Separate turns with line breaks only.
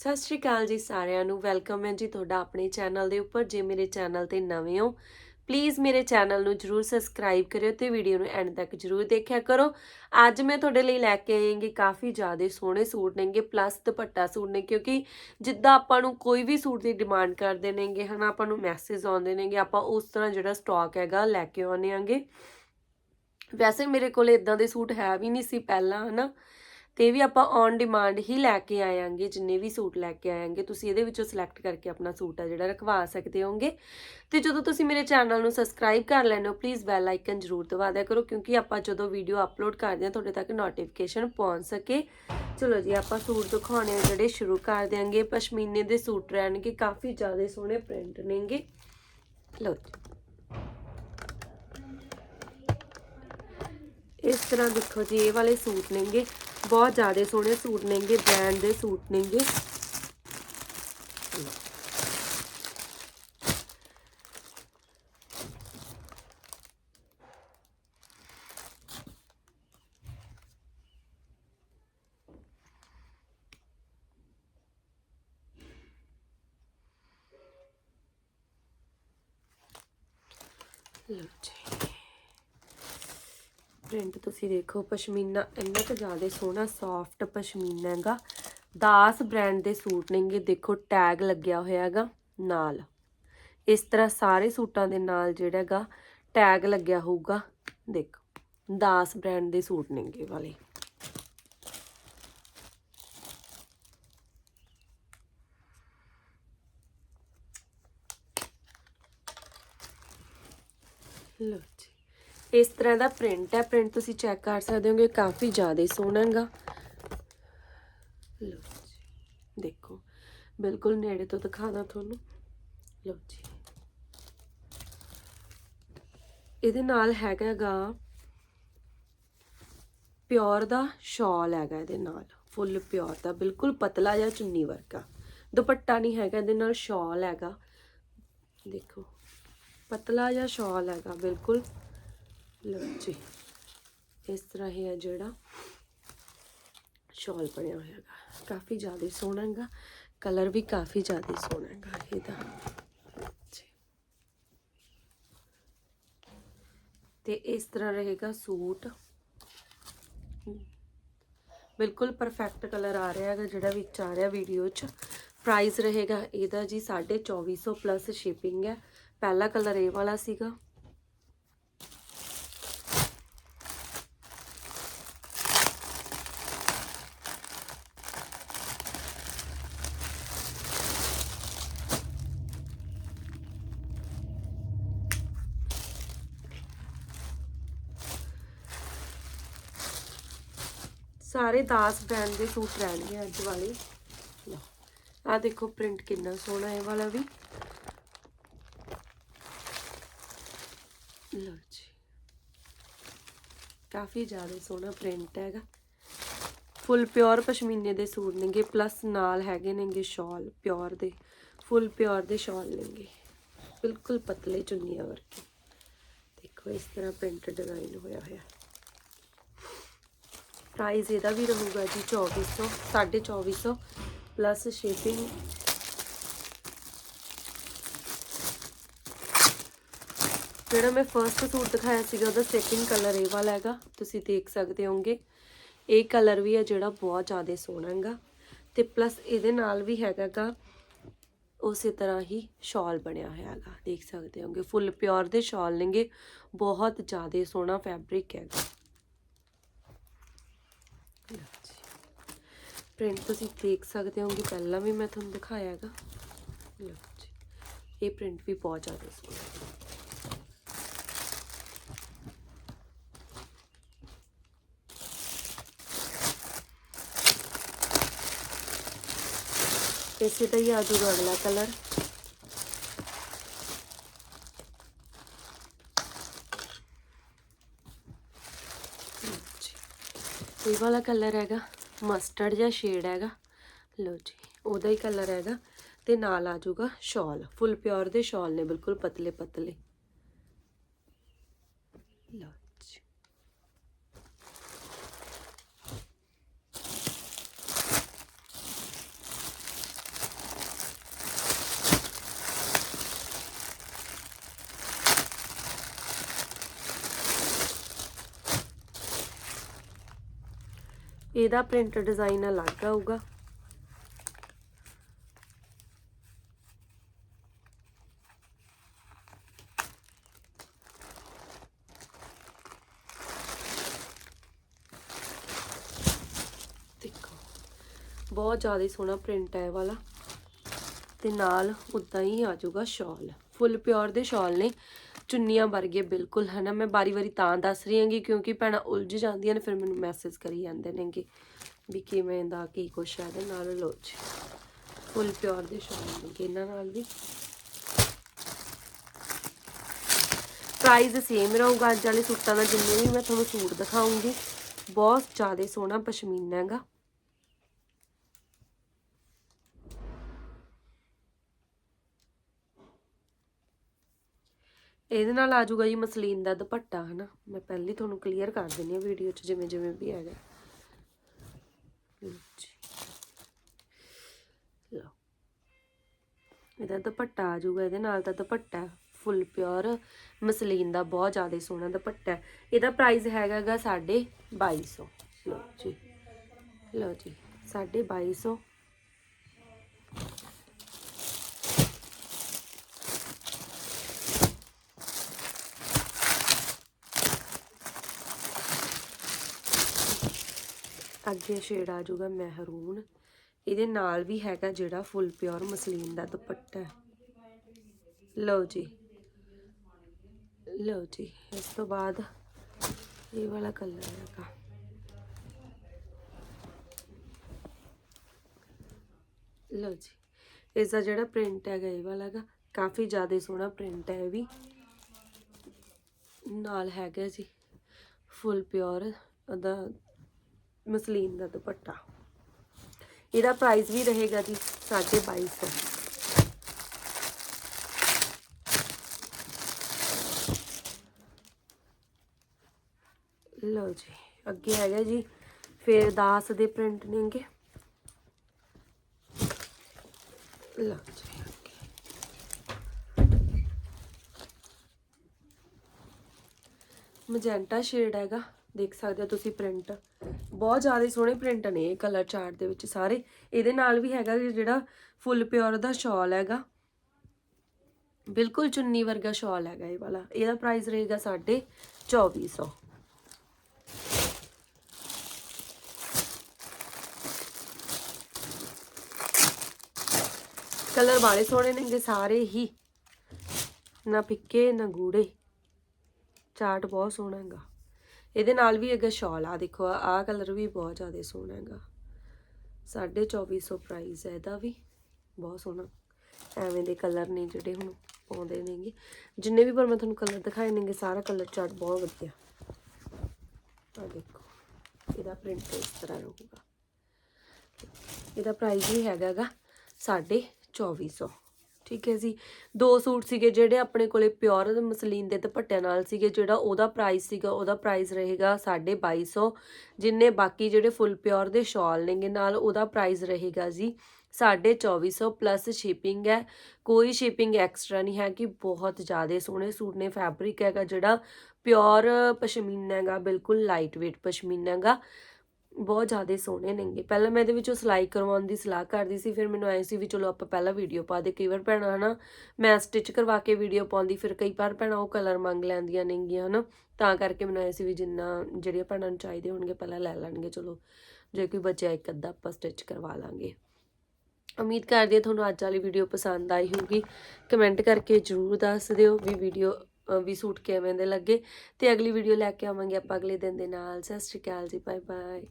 ਸਤਿ ਸ਼੍ਰੀ ਅਕਾਲ ਜੀ ਸਾਰਿਆਂ ਨੂੰ, ਵੈਲਕਮ ਹੈ ਜੀ ਤੁਹਾਡਾ ਆਪਣੇ ਚੈਨਲ ਦੇ ਉੱਪਰ, ਜੇ ਮੇਰੇ ਚੈਨਲ ਤੇ ਨਵੇਂ ਹੋ ਪਲੀਜ਼ ਮੇਰੇ ਚੈਨਲ ਨੂੰ ਜਰੂਰ ਸਬਸਕ੍ਰਾਈਬ ਕਰਿਓ ਤੇ ਵੀਡੀਓ ਨੂੰ ਐਂਡ ਤੱਕ ਜਰੂਰ ਦੇਖਿਆ ਕਰੋ। ਅੱਜ ਮੈਂ ਤੁਹਾਡੇ ਲਈ ਲੈ ਕੇ ਆਈ ਹਾਂ ਕਾਫੀ ਜ਼ਿਆਦਾ ਸੋਹਣੇ ਸੂਟ ਨੇਗੇ ਪਲੱਸ ਦੁਪੱਟਾ ਸੂਟ ਨੇ, ਕਿਉਂਕਿ ਜਿੱਦਾਂ ਆਪਾਂ ਨੂੰ ਕੋਈ ਵੀ ਸੂਟ ਦੀ ਡਿਮਾਂਡ ਕਰਦੇ ਨੇਗੇ, ਹਨਾ, ਆਪਾਂ ਨੂੰ ਮੈਸੇਜ ਆਉਂਦੇ ਨੇਗੇ, ਆਪਾਂ ਉਸ ਤਰ੍ਹਾਂ ਜਿਹੜਾ ਸਟਾਕ ਹੈਗਾ ਲੈ ਕੇ ਆਉਂਦੇ ਆਂਗੇ। ਵੈਸੇ ਮੇਰੇ ਕੋਲ ਇਦਾਂ ਦੇ ਸੂਟ ਹੈ ਵੀ ਨਹੀਂ ਸੀ ਪਹਿਲਾਂ, ਹਨਾ। ਤੇ ਵੀ ਆਪਾਂ ਔਨ ਡਿਮਾਂਡ ਹੀ ਲੈ ਕੇ ਆਵਾਂਗੇ ਜਿੰਨੇ ਵੀ ਸੂਟ ਲੈ ਕੇ ਆਵਾਂਗੇ ਤੁਸੀਂ ਇਹਦੇ ਵਿੱਚੋਂ ਸਿਲੈਕਟ ਕਰਕੇ ਆਪਣਾ ਸੂਟ ਆ ਜਿਹੜਾ ਰਖਵਾ ਸਕਦੇ ਹੋਗੇ। ਤੇ ਜਦੋਂ ਤੁਸੀਂ ਮੇਰੇ ਚੈਨਲ ਨੂੰ ਸਬਸਕ੍ਰਾਈਬ ਕਰ ਲੈਣਾ ਹੋ ਪਲੀਜ਼ ਬੈਲ ਆਈਕਨ ਜ਼ਰੂਰ ਦਬਾ ਦਿਆ ਕਰੋ, ਕਿਉਂਕਿ ਆਪਾਂ ਜਦੋਂ ਵੀਡੀਓ ਅਪਲੋਡ ਕਰਦੇ ਹਾਂ, ਤੁਹਾਡੇ ਤੱਕ ਨੋਟੀਫਿਕੇਸ਼ਨ ਪਹੁੰਚ ਸਕੇ। ਚਲੋ ਜੀ, ਆਪਾਂ ਸੂਟ ਦਿਖਾਉਣੇ ਜਿਹੜੇ ਸ਼ੁਰੂ ਕਰ ਦਿਆਂਗੇ। ਪਸ਼ਮੀਨੇ ਦੇ ਸੂਟ ਰਹਿਣਗੇ, ਕਾਫੀ ਜ਼ਿਆਦਾ ਸੋਹਣੇ ਪ੍ਰਿੰਟ ਨੇਗੇ। ਲਓ ਇਸ ਤਰ੍ਹਾਂ ਦੇਖੋ ਜੀ, ਇਹ ਵਾਲੇ ਸੂਟ ਨੇਗੇ। ਬਹੁਤ ਜ਼ਿਆਦਾ ਸੋਹਣੇ ਸੂਟ ਨੇਗੇ ਬ੍ਰਾਂਡ ਦੇ ਸੂਟ ਨੇਗੇ ਲਓ ਜੀ ਪ੍ਰਿੰਟ ਤੁਸੀਂ ਦੇਖੋ, ਪਸ਼ਮੀਨਾ ਇੰਨਾ ਕੁ ਜ਼ਿਆਦਾ ਸੋਹਣਾ ਸੌਫਟ ਪਸ਼ਮੀਨਾ ਹੈਗਾ। ਦਾਸ ਬ੍ਰਾਂਡ ਦੇ ਸੂਟ ਨੇਗੇ ਦੇਖੋ ਟੈਗ ਲੱਗਿਆ ਹੋਇਆ ਹੈਗਾ ਨਾਲ। ਇਸ ਤਰ੍ਹਾਂ ਸਾਰੇ ਸੂਟਾਂ ਦੇ ਨਾਲ ਜਿਹੜਾ ਹੈਗਾ ਟੈਗ ਲੱਗਿਆ ਹੋਊਗਾ। ਦੇਖੋ, ਦਾਸ ਬ੍ਰਾਂਡ ਦੇ ਸੂਟ ਨੇਗੇ ਵਾਲੇ। ਲਓ ਜੀ। ਇਸ ਤਰ੍ਹਾਂ ਦਾ ਪ੍ਰਿੰਟ ਹੈ। ਪ੍ਰਿੰਟ ਤੁਸੀਂ ਚੈੱਕ ਕਰ ਸਕਦੇ ਹੋਗੇ, ਕਾਫੀ ਜ਼ਿਆਦਾ ਸੋਹਣਾ ਹੈਗਾ ਲਓ ਜੀ, ਦੇਖੋ, ਬਿਲਕੁਲ ਨੇੜੇ ਤੋਂ ਦਿਖਾਦਾ ਤੁਹਾਨੂੰ। ਲਓ ਜੀ। ਇਹਦੇ ਨਾਲ ਹੈਗਾਗਾ ਪਿਓਰ ਦਾ ਸ਼ਾਲ ਹੈਗਾ ਇਹਦੇ ਨਾਲ, ਫੁੱਲ ਪਿਓਰ ਦਾ, ਬਿਲਕੁਲ ਪਤਲਾ ਜਿਹਾ ਚੁੰਨੀ ਵਰਗਾ। ਦੁਪੱਟਾ ਨਹੀਂ ਹੈਗਾ ਇਹਦੇ ਨਾਲ, ਸ਼ਾਲ ਹੈਗਾ। ਦੇਖੋ, ਪਤਲਾ ਜਿਹਾ ਸ਼ਾਲ ਹੈਗਾ, ਬਿਲਕੁਲ। ਲਓ ਜੀ, ਇਸ ਤਰ੍ਹਾਂ ਹੀ ਹੈ ਜਿਹੜਾ ਸ਼ਾਲ ਬਣਿਆ ਹੋਇਆ ਹੈਗਾ। ਕਾਫੀ ਜ਼ਿਆਦਾ ਸੋਹਣਾ ਹੈਗਾ, ਕਲਰ ਵੀ ਕਾਫੀ ਜ਼ਿਆਦਾ ਸੋਹਣਾ ਹੈਗਾ ਇਹਦਾ। ਜੀ। ਤੇ ਇਸ ਤਰ੍ਹਾਂ ਰਹੇਗਾ ਸੂਟ। ਬਿਲਕੁਲ ਪਰਫੈਕਟ ਕਲਰ ਆ ਰਿਹਾ ਹੈਗਾ, ਜਿਹੜਾ ਵਿੱਚ ਆ ਰਿਹਾ ਵੀਡੀਓ 'ਚ। ਪ੍ਰਾਈਸ ਰਹੇਗਾ ਇਹਦਾ ਜੀ 2450 ਪਲੱਸ ਸ਼ਿਪਿੰਗ ਹੈ। ਪਹਿਲਾ ਕਲਰ ਇਹ ਵਾਲਾ ਸੀਗਾ। ਸਾਰੇ ਦਾਸ ਬ੍ਰਾਂਡ ਦੇ ਸੂਟ ਰਹਿਣਗੇ ਅੱਜ ਵਾਲੇ। ਆ ਦੇਖੋ ਪ੍ਰਿੰਟ ਕਿੰਨਾ ਸੋਹਣਾ ਹੈ ਵਾਲਾ ਵੀ। ਲਓ ਜੀ। ਕਾਫੀ ਜ਼ਿਆਦਾ ਸੋਹਣਾ ਪ੍ਰਿੰਟ ਹੈਗਾ। ਫੁੱਲ ਪਿਓਰ ਪਸ਼ਮੀਨੇ ਦੇ ਸੂਟ ਨੇਗੇ ਪਲੱਸ ਨਾਲ ਹੈਗੇ ਨੇਗੇ ਸ਼ਾਲ, ਪਿਓਰ ਦੇ। ਫੁੱਲ ਪਿਓਰ ਦੇ ਸ਼ਾਲ ਨੇਗੇ। ਬਿਲਕੁਲ ਪਤਲੇ ਚੁੰਨੀਆਂ ਵਰਗੇ। ਦੇਖੋ ਇਸ ਤਰ੍ਹਾਂ ਪ੍ਰਿੰਟ ਡਿਜ਼ਾਈਨ ਹੋਇਆ ਹੋਇਆ। ਪ੍ਰਾਈਸ ਇਹਦਾ ਵੀ ਰਹੂਗਾ ਜੀ 2400 2450 ਪਲੱਸ ਸ਼ਿਪਿੰਗ ਜਿਹੜਾ ਮੈਂ ਫਰਸਟ ਸੂਟ ਦਿਖਾਇਆ ਸੀਗਾ, ਉਹਦਾ ਸੈਕਿੰਡ ਕਲਰ ਇਹ ਵਾਲਾ ਹੈਗਾ, ਤੁਸੀਂ ਦੇਖ ਸਕਦੇ ਹੋਗੇ ਇਹ ਕਲਰ ਵੀ ਹੈ ਜਿਹੜਾ ਬਹੁਤ ਜ਼ਿਆਦਾ ਸੋਹਣਾ ਹੈਗਾ ਤੇ ਪਲੱਸ ਇਹਦੇ ਨਾਲ ਵੀ ਹੈਗਾਗਾ, ਉਸੇ ਤਰ੍ਹਾਂ ਹੀ ਸ਼ਾਲ ਬਣਿਆ ਹੋਇਆ ਹੈਗਾ, ਦੇਖ ਸਕਦੇ ਹੋਗੇ ਫੁੱਲ ਪਿਓਰ ਦੇ ਸ਼ਾਲ ਨੇਗੇ, ਬਹੁਤ ਜ਼ਿਆਦਾ ਸੋਹਣਾ ਫੈਬਰਿਕ ਹੈਗਾ। ਪ੍ਰਿੰਟ ਤੁਸੀਂ ਦੇਖ ਸਕਦੇ ਹੋਗੇ ਪਹਿਲਾਂ ਵੀ ਮੈਂ ਤੁਹਾਨੂੰ ਦਿਖਾਇਆ ਹੈਗਾ ਲਓ ਜੀ ਇਹ ਪ੍ਰਿੰਟ ਵੀ ਬਹੁਤ ਜ਼ਿਆਦਾ ਸੋਹਣਾ ਹੈ ਇਸੇ ਦਾ ਹੀ ਆ ਜਾਊਗਾ ਅਗਲਾ ਕਲਰ ਇਹ ਵਾਲਾ ਕਲਰ ਹੈਗਾ ਮਸਟਰਡ ਜਿਹਾ ਸ਼ੇਡ ਹੈਗਾ। ਲਓ ਜੀ, ਉਹਦਾ ਹੀ ਕਲਰ ਹੈਗਾ ਤੇ ਨਾਲ ਆ ਜਾਊਗਾ ਸ਼ਾਲ ਫੁੱਲ ਪਿਓਰ ਦੇ ਸ਼ਾਲ ਨੇ ਬਿਲਕੁਲ ਪਤਲੇ ਪਤਲੇ ਲਓ ਜੀ ਇਹਦਾ ਪ੍ਰਿੰਟ ਡਿਜ਼ਾਈਨ ਅਲੱਗ ਆਊਗਾ। ਬਹੁਤ ਜ਼ਿਆਦਾ ਸੋਹਣਾ ਪ੍ਰਿੰਟ ਹੈ ਇਹ ਵਾਲਾ। ਤੇ ਨਾਲ ਉਦਾਂ ਹੀ ਆ ਜਾਊਗਾ ਸ਼ਾਲ ਫੁੱਲ ਪਿਓਰ ਦੇ ਸ਼ਾਲ ਨੇ। ਚੁੰਨੀਆਂ ਵਰਗੇ, ਬਿਲਕੁਲ, ਹਨਾ? ਮੈਂ ਬਾਰੀ-ਬਾਰੀ ਤਾਂ ਦੱਸ ਰਹੀ ਹਾਂਗੀ ਕਿਉਂਕਿ ਭੈਣਾਂ ਉਲਝ ਜਾਂਦੀਆਂ ਨੇ, ਫਿਰ ਮੈਨੂੰ ਮੈਸੇਜ ਕਰੀ ਜਾਂਦੇ ਨੇਗੇ ਵੀ ਕਿਵੇਂ ਦਾ, ਕੀ ਕੁਛ ਹੈ ਇਹਦੇ ਨਾਲ ਲੋ ਜੀ। ਫੁੱਲ ਪਿਓਰ ਦੇ ਸ਼ਾਲ ਨੇ ਇਹਨਾਂ ਨਾਲ ਵੀ। ਪ੍ਰਾਈਸ ਸੇਮ ਰਹੂਗਾ, ਅੱਜ ਵਾਲੇ ਸੂਟਾਂ ਦਾ ਜਿੰਨੇ ਵੀ ਮੈਂ ਤੁਹਾਨੂੰ ਸੂਟ ਦਿਖਾਉਂਗੀ, ਬਹੁਤ ਜ਼ਿਆਦਾ ਸੋਹਣਾ ਪਸ਼ਮੀਨਾ ਹੈਗਾ। ਇਹਦੇ ਨਾਲ ਆ ਜਾਊਗਾ ਜੀ ਮਸਲੀਨ ਦਾ ਦੁਪੱਟਾ, ਹਨਾ? ਮੈਂ ਪਹਿਲੇ ਤੁਹਾਨੂੰ ਕਲੀਅਰ ਕਰ ਦਿੰਨੀ ਆ ਵੀਡੀਓ 'ਚ ਜਿਵੇਂ ਜਿਵੇਂ ਵੀ ਹੈਗਾ। ਲਓ ਜੀ। ਲਓ। ਇਹਦਾ ਦੁਪੱਟਾ ਆ ਜਾਊਗਾ, ਇਹਦੇ ਨਾਲ ਤਾਂ ਦੁਪੱਟਾ ਫੁੱਲ ਪਿਓਰ ਮਸਲੀਨ ਦਾ ਬਹੁਤ ਜ਼ਿਆਦਾ ਸੋਹਣਾ ਦੁਪੱਟਾ ਹੈ। ਇਹਦਾ ਪ੍ਰਾਈਸ ਹੈਗਾਗਾ 2250 ਲਓ ਜੀ। ਲਓ ਜੀ 2250 ਅੱਗੇ ਸ਼ੇਡ ਆ ਜਾਊਗਾ ਮਹਿਰੂਨ। ਇਹਦੇ ਨਾਲ ਵੀ ਹੈਗਾ ਜਿਹੜਾ ਫੁੱਲ ਪਿਓਰ ਮਸਲੀਨ ਦਾ ਦੁਪੱਟਾ। ਲਓ ਜੀ। ਲਓ ਜੀ, ਇਸ ਤੋਂ ਬਾਅਦ ਇਹ ਵਾਲਾ ਕਲਰ ਹੈਗਾ। ਲਓ ਜੀ ਇਸ ਦਾ ਜਿਹੜਾ ਪ੍ਰਿੰਟ ਹੈਗਾ, ਇਹ ਵਾਲਾ ਹੈਗਾ। ਕਾਫੀ ਜ਼ਿਆਦਾ ਸੋਹਣਾ ਪ੍ਰਿੰਟ ਹੈ ਇਹ ਵੀ। ਨਾਲ ਹੈਗਾ ਜੀ, ਫੁੱਲ ਪਿਓਰ ਦਾ ਮਸਲੀਨ ਦਾ ਦੁਪੱਟਾ। ਇਹਦਾ ਪ੍ਰਾਈਸ ਵੀ ਰਹੇਗਾ ਜੀ 2250 ਲਓ ਜੀ, ਅੱਗੇ ਹੈਗਾ ਜੀ, ਫਿਰ ਦਾਸ ਦੇ ਪ੍ਰਿੰਟ ਨੇਗੇ ਲਓ ਜੀ ਮਜੈਂਟਾ ਸ਼ੇਡ ਹੈਗਾ। ਦੇਖ ਸਕਦੇ ਹੋ ਤੁਸੀਂ ਪ੍ਰਿੰਟ ਬਹੁਤ ਜ਼ਿਆਦਾ ਸੋਹਣੇ ਪ੍ਰਿੰਟ ਨੇ ਇਹ ਕਲਰ ਚਾਰਟ ਦੇ ਵਿੱਚ ਸਾਰੇ। ਇਹਦੇ ਨਾਲ ਵੀ ਹੈਗਾ ਜਿਹੜਾ ਫੁੱਲ ਪਿਓਰ ਦਾ ਸ਼ਾਲ ਹੈਗਾ। ਬਿਲਕੁਲ ਚੁੰਨੀ ਵਰਗਾ ਸ਼ਾਲ ਹੈਗਾ ਇਹ ਵਾਲਾ। ਇਹਦਾ ਪ੍ਰਾਈਸ ਰਹੇਗਾ 2450 ਕਲਰ ਬਾਲੇ ਸੋਹਣੇ ਨੇਗੇ ਸਾਰੇ ਹੀ। ਨਾ ਫਿੱਕੇ, ਨਾ ਗੂੜੇ। ਚਾਰਟ ਬਹੁਤ ਸੋਹਣਾ ਹੈਗਾ। ਇਹਦੇ ਨਾਲ ਵੀ ਹੈਗਾ ਸ਼ਾਲ। ਆ ਦੇਖੋ, ਆਹ ਕਲਰ ਵੀ ਬਹੁਤ ਜ਼ਿਆਦਾ ਸੋਹਣਾ ਹੈਗਾ। 2450 ਪ੍ਰਾਈਸ ਹੈ ਇਹਦਾ ਵੀ। ਬਹੁਤ ਸੋਹਣਾ। ਐਵੇਂ ਦੇ ਕਲਰ ਨੇ ਜਿਹੜੇ ਹੁਣ ਆਉਂਦੇ ਨੇਗੇ। ਜਿੰਨੇ ਵੀ ਪਰ ਮੈਂ ਤੁਹਾਨੂੰ ਕਲਰ ਦਿਖਾਏ ਨੇਗੇ, ਸਾਰਾ ਕਲਰ ਚਾਰਟ ਬਹੁਤ ਵਧੀਆ। ਆ ਦੇਖੋ, ਇਹਦਾ ਪ੍ਰਿੰਟ ਇਸ ਤਰ੍ਹਾਂ ਰਹੂਗਾ। ਇਹਦਾ ਪ੍ਰਾਈਸ ਵੀ ਹੈਗਾਗਾ 2450 ਠੀਕ ਹੈ ਜੀ। ਦੋ ਸੂਟ ਸੀਗੇ ਜਿਹੜੇ ਆਪਣੇ ਕੋਲੇ ਪਿਓਰ ਮਸਲੀਨ ਦੇ ਦੁਪੱਟਿਆਂ ਨਾਲ ਸੀਗੇ, ਜਿਹੜਾ ਉਹਦਾ ਪ੍ਰਾਈਸ ਸੀਗਾ, ਉਹਦਾ ਪ੍ਰਾਈਸ ਰਹੇਗਾ 2250 ਜਿੰਨੇ ਬਾਕੀ ਜਿਹੜੇ ਫੁੱਲ ਪਿਓਰ ਦੇ ਸ਼ਾਲ ਨੇਗੇ, ਨਾਲ ਉਹਦਾ ਪ੍ਰਾਈਸ ਰਹੇਗਾ ਜੀ 2450 ਪਲੱਸ ਸ਼ਿਪਿੰਗ ਹੈ। ਕੋਈ ਸ਼ਿਪਿੰਗ ਐਕਸਟਰਾ ਨਹੀਂ ਹੈ ਕਿ ਬਹੁਤ ਜ਼ਿਆਦਾ ਸੋਹਣੇ ਸੂਟ ਨੇ। ਫੈਬਰਿਕ ਹੈਗਾ ਜਿਹੜਾ ਪਿਓਰ ਪਸ਼ਮੀਨਾ ਹੈਗਾ, ਬਿਲਕੁਲ ਲਾਈਟ weight ਪਸ਼ਮੀਨਾ ਹੈਗਾ। ਬਹੁਤ ਜ਼ਿਆਦਾ ਸੋਹਣੇ ਨੇਗੇ। ਪਹਿਲਾਂ ਮੈਂ ਇਹਦੇ ਵਿੱਚੋਂ ਸਿਲਾਈ ਕਰਵਾਉਣ ਦੀ ਸਲਾਹ ਕਰਦੀ ਸੀ, ਫਿਰ ਮੈਨੂੰ ਐ ਸੀ ਵੀ ਚਲੋ ਆਪਾਂ ਪਹਿਲਾਂ ਵੀਡੀਓ ਪਾ ਦੇ, ਕਈ ਵਾਰ ਭੈਣਾਂ, ਹਨਾ, ਮੈਂ ਸਟਿਚ ਕਰਵਾ ਕੇ ਵੀਡੀਓ ਪਾਉਂਦੀ, ਫਿਰ ਕਈ ਵਾਰ ਭੈਣਾਂ ਉਹ ਕਲਰ ਮੰਗ ਲੈਂਦੀਆਂ ਨੇਗੀਆਂ, ਹਨਾ। ਤਾਂ ਕਰਕੇ ਮੈਨੂੰ ਐ ਸੀ ਵੀ ਜਿੰਨਾ, ਜਿਹੜੀਆਂ ਭੈਣਾਂ ਨੂੰ ਚਾਹੀਦੇ ਹੋਣਗੇ, ਪਹਿਲਾਂ ਲੈ ਲੈਣਗੇ, ਚਲੋ, ਜੇ ਕੋਈ ਬਚਿਆ ਇੱਕ ਅੱਧਾ, ਆਪਾਂ ਸਟਿਚ ਕਰਵਾ ਲਾਂਗੇ। ਉਮੀਦ ਕਰਦੀ ਹਾਂ ਤੁਹਾਨੂੰ ਅੱਜ ਵਾਲੀ ਵੀਡੀਓ ਪਸੰਦ ਆਈ ਹੋਊਗੀ। ਕਮੈਂਟ ਕਰਕੇ ਜਰੂਰ ਦੱਸ ਦਿਓ ਵੀ ਵੀਡੀਓ ਵੀ ਸੂਟ ਕਿਵੇਂ ਦੇ ਲੱਗੇ। ਤੇ ਅਗਲੀ ਵੀਡੀਓ ਲੈ ਕੇ ਆਵਾਂਗੇ ਆਪਾਂ, ਅਗਲੇ ਦਿਨ ਦੇ ਨਾਲ। ਸਤਿ ਸ਼੍ਰੀ ਅਕਾਲ ਜੀ ਬਾਏ ਬਾਏ